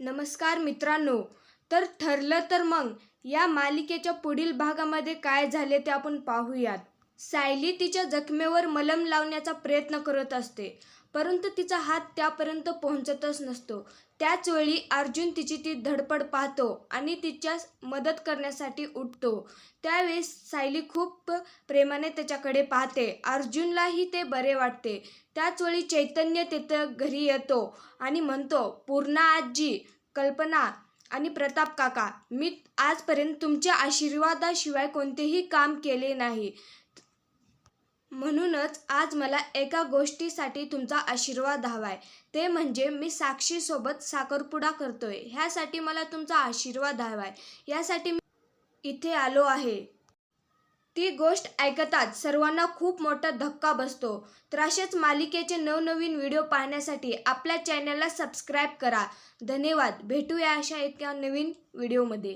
नमस्कार मित्रांनो. तर ठरलं तर मग या मालिकेच्या पुढील भागामध्ये काय झाले ते आपण पाहूयात. सायली तिच्या जखमेवर मलम लावण्याचा प्रयत्न करत असते. परंतु तिचा हात त्यापर्यंत पोहोचतच नसतो. त्याचवेळी अर्जुन तिची ती धडपड पाहतो आणि तिच्या मदत करण्यासाठी उठतो. त्यावेळेस सायली खूप प्रेमाने त्याच्याकडे पाहते. अर्जुनलाही ते बरे वाटते. त्याचवेळी चैतन्य तिथं घरी येतो आणि म्हणतो पूर्णा आजी कल्पना आणि प्रताप काका मी आजपर्यंत तुमच्या आशीर्वादाशिवाय कोणतेही काम केले नाही. म्हणूनच आज मला एका गोष्टीसाठी तुमचा आशीर्वाद हवाय. ते म्हणजे मी साक्षीसोबत साखरपुडा करतोय. ह्यासाठी मला तुमचा आशीर्वाद हवाय. यासाठी मी इथे आलो आहे. ती गोष्ट ऐकताच सर्वांना खूप मोठा धक्का बसतो. तर अशाच मालिकेचे नवनवीन व्हिडिओ पाहण्यासाठी आपल्या चॅनलला सबस्क्राईब करा. धन्यवाद. भेटूया अशा एका नवीन व्हिडिओमध्ये.